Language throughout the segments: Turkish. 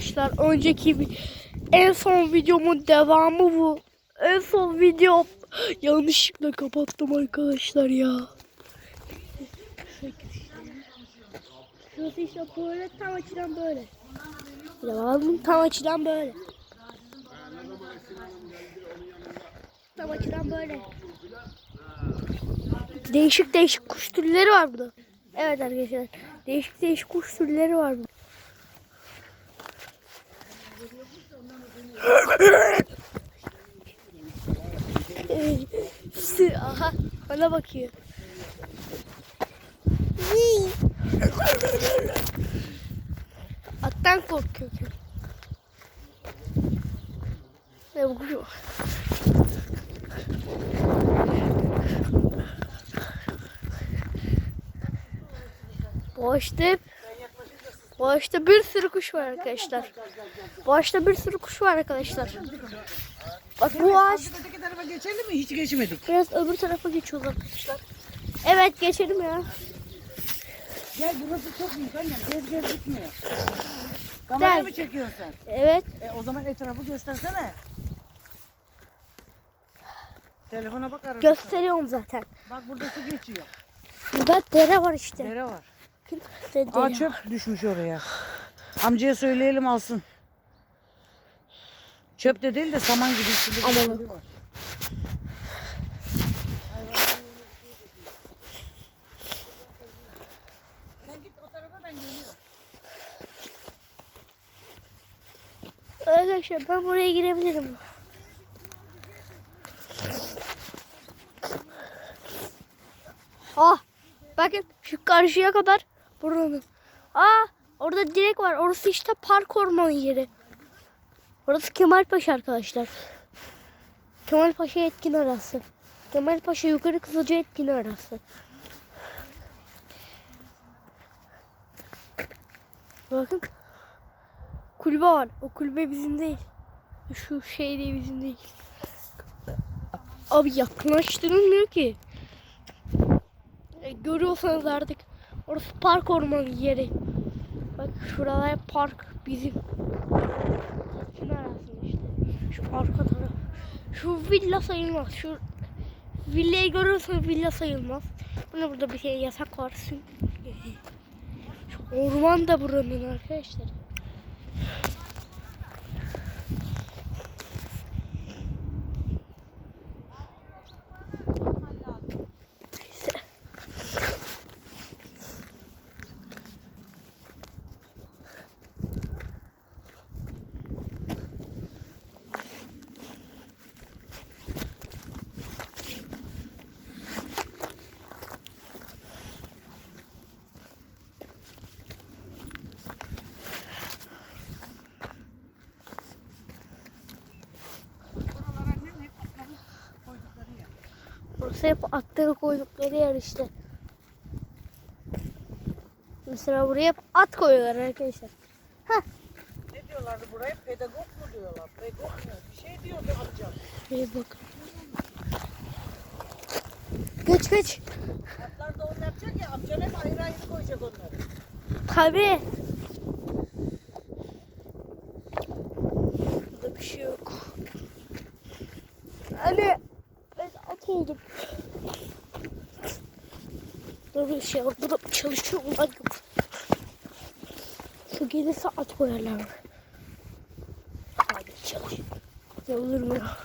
arkadaşlar. Önceki en son videomun devamı bu. En son video yanlışlıkla kapattım arkadaşlar ya. Şurası işte böyle tam açıdan böyle. Devamım tam açıdan böyle. Tam açıdan böyle. Değişik değişik kuş türleri var burada. Evet arkadaşlar. Değişik değişik kuş türleri var burada. Sı- Aha bana bakıyor. Attan korkuyor. Ne bu kuş o? Boğaçta bir sürü kuş var arkadaşlar. Boğaçta bir sürü kuş var arkadaşlar. Bak bu ağaç Öteki tarafa geçelim mi? Hiç geçmedik. biraz öbür tarafa geçiyoruz arkadaşlar. Evet geçelim ya. Gel burası çok büyük annem. Gez gez gitmiyor. Kamera Gel. mı çekiyorsun sen? Evet. E, o zaman etrafı göstersene. Telefona bak arada. Gösteriyorum zaten. Bak burada su geçiyor. Burada dere var işte. Dere var. Dere, Aa dere. çöp düşmüş oraya. Amcaya söyleyelim alsın. Çöp de değil de saman gibi içinde Aman. şey. Arkadaşlar ben buraya girebilirim. Ah bakın şu karşıya kadar buranın. Aa orada direk var. Orası işte park ormanı yeri. Orası Kemalpaşa arkadaşlar. Kemalpaşa etkin arası. Kemalpaşa yukarı Kızılca etkin arası. Bakın. Kulübe var. O kulübe bizim değil. Şu şey de bizim değil. Abi yakınlaştırılmıyor ki. E, görüyorsanız artık orası park ormanı yeri. Bak şuralar park bizim. Şunlar aslında işte. Şu arka taraf. Şu villa sayılmaz. Şu villayı görüyorsanız villa sayılmaz. Buna burada bir şey yasak var. Şu orman da buranın arkadaşlar. Burası hep atları koydukları yer işte. Mesela buraya hep at koyuyorlar arkadaşlar. Ne diyorlardı buraya? Pedagog mu diyorlar? Pedagog mu? Bir şey diyordu amcam. Şuraya bak. Geç geç. Atlar da onu yapacak ya amcam hep ayrı ayrı koyacak onları. Tabii. Burada bir şey yok. Anne ben at oldum. Burada bir şey. Burada çalışıyor olan yok. Şu gelirse at koyarlar. Hadi çalış. Ne olur mu ya?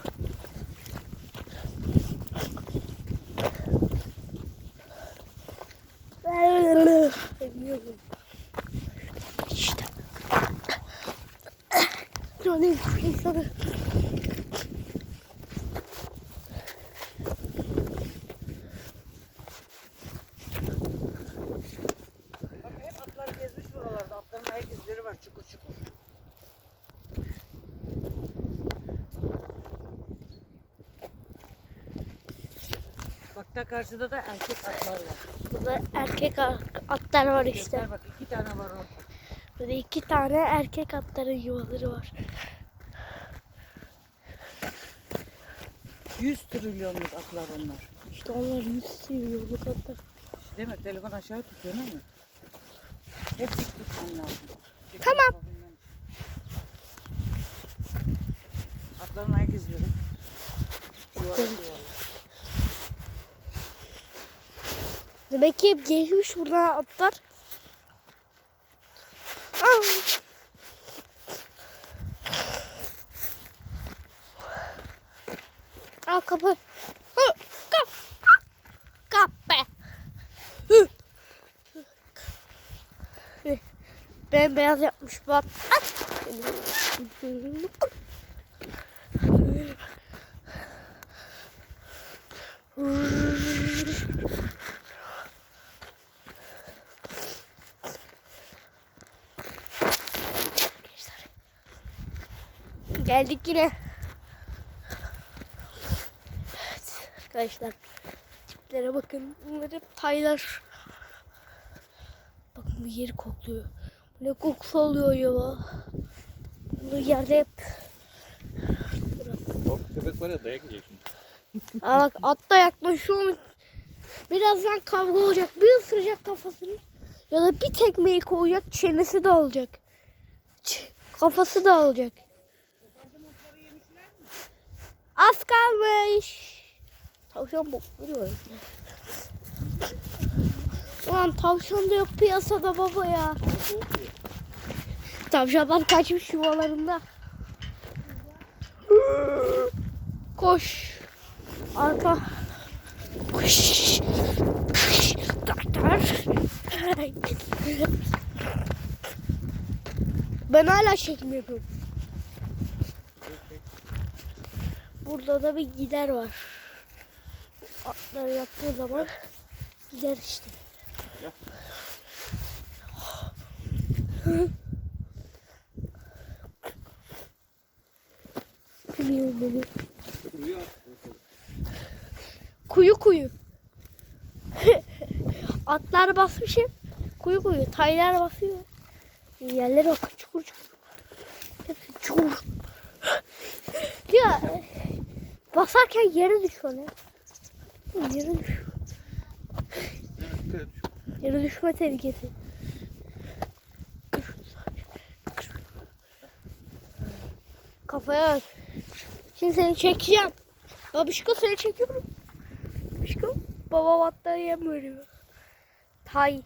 Bilmiyorum. İşte. Yani insanı Bak hep atlar gezmiş buralarda. Atların ayak izleri var çukur çukur. Bak da karşıda da erkek atlar var. burada erkek atlar var işte. Göster bak iki tane var orada. Burada iki tane erkek atların yuvaları var. 100 trilyonluk atlar onlar. İşte onlar yüz seviyorluk atlar. Değil mi? Telefon aşağı tutuyor değil mi? Hep dik tutman lazım. Tamam. Atların ayak izleri. Yuvarlak yuvarlak. Demek ki hep geçmiş buradan atlar. Aa! Al kapı. Hı, Kap. Kap be. Hı. Hı. Bembeyaz yapmış bu at. At. Geldik yine. Evet arkadaşlar. Tiplere bakın. Bunlar hep taylar. Bakın bu yeri kokluyor. Bu ne kokusu oluyor ya? Bu yerde hep. Köpek var ya dayak yiyecek şimdi. Aa bak at da yaklaşıyor. Birazdan kavga olacak. Bir ısıracak kafasını. Ya da bir tekmeyi koyacak. Çenesi de olacak. Kafası da olacak. Az kalmış. Tavşan bokluyor. Ulan tavşan da yok piyasada baba ya. Tavşanlar kaçmış yuvalarında. Koş. Arka. Koş. Koş. Doktor. Ben hala çekim yapıyorum. Burada da bir gider var. Atları yaptığı zaman gider işte. Bunu. Uyuyor. Kuyu kuyu. Atlar basmışım. Kuyu kuyu. Taylar basıyor. Yerlere bak. Çukur çukur. Hepsi çukur. ya basarken yere düşüyor ne? Yere düşüyor. Yere düşme tehlikesi. Kafaya bak. Şimdi seni çekeceğim. Babişko seni çekiyorum. Babişko baba battaniye mi veriyor? Tay.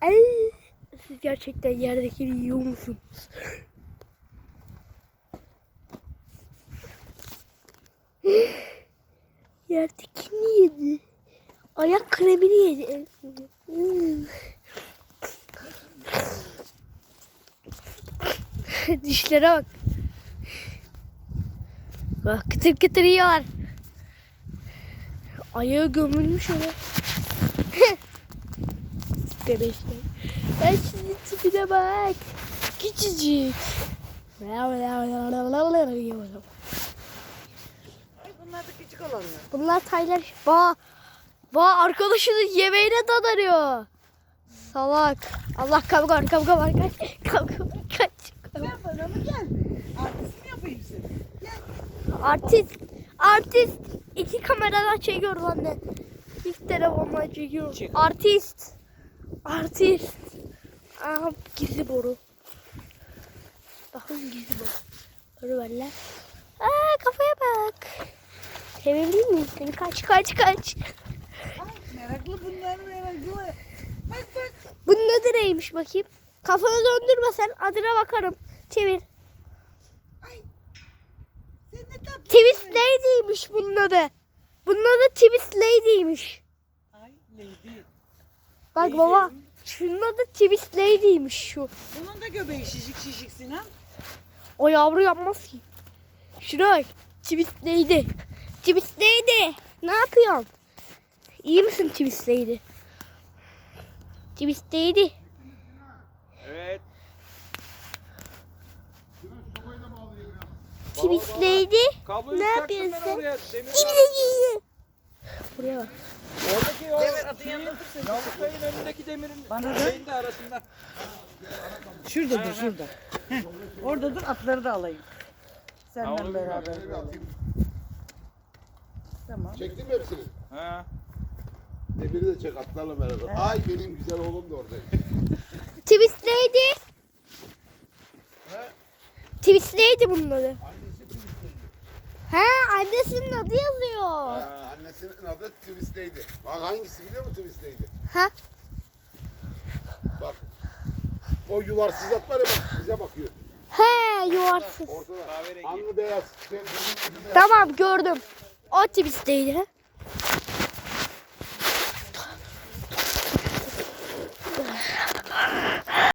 Ay. Siz gerçekten yerdekini yiyor musunuz? Yerdekini yedi. Ayak kremini yedi. Hmm. Dişlere bak. Bak kıtır kıtır yiyorlar. Ayağı gömülmüş öyle. Bebekler. Ben şimdi tipine bak. Küçücük. Ay bunlar da küçük olanlar. Bunlar taylar. Ba, ba arkadaşının yemeğine dadanıyor. Salak. Allah kavga var kavga var kaç. Kavga var kaç. Sen bana mı geldin? Artist mi yapayım seni? Artist. Artist. İki kameradan çekiyoruz anne. İlk telefonla çekiyoruz. Çek. Artist. Artist. Aha gizli boru. Bakın gizli boru. Boru ver lan. Aa kafaya bak. Sevebilir miyim seni? Kaç kaç kaç. Ay meraklı bunlar meraklı. Bak bak. Bunun adı neymiş bakayım? Kafanı döndürme sen adına bakarım. Çevir. Tatlı. Twist Lady'ymiş bunun adı. Bunun adı Twist Lady'ymiş. Ay lady. Bak Lady. baba. Şunun adı Twist Lady'ymiş şu. Bunun da göbeği şişik şişik Sinan. O yavru yapmaz ki. Şuna bak. Twist Lady. Lady. Ne yapıyorsun? İyi misin? Twist Lady. Evet. Kabloyu Ne yapıyorsun? oraya. Demir Buraya bak. Oradaki o Demir atın yanında dur sen. Yavuz Bey'in önündeki demirin Bana da- şeyin de arasında. Şurada dur şurada. Orada dur atları da alayım. Senden beraber. Tamam. Çektin mi hepsini? Ha. Demiri de çek atlarla beraber. Ay benim güzel oğlum da orada. Twist Lady. Twist Lady bunun adı. He annesinin adı yazıyor. Aa, annesinin adı Twist'teydi. Bak hangisi biliyor musun Twist'teydi? Ha? Bak. O yuvarsız at var ya bak bize bakıyor. He yuvarsız. Ortada. Kahverengi. Anlı beyaz. Tamam gördüm. O tipisteydi.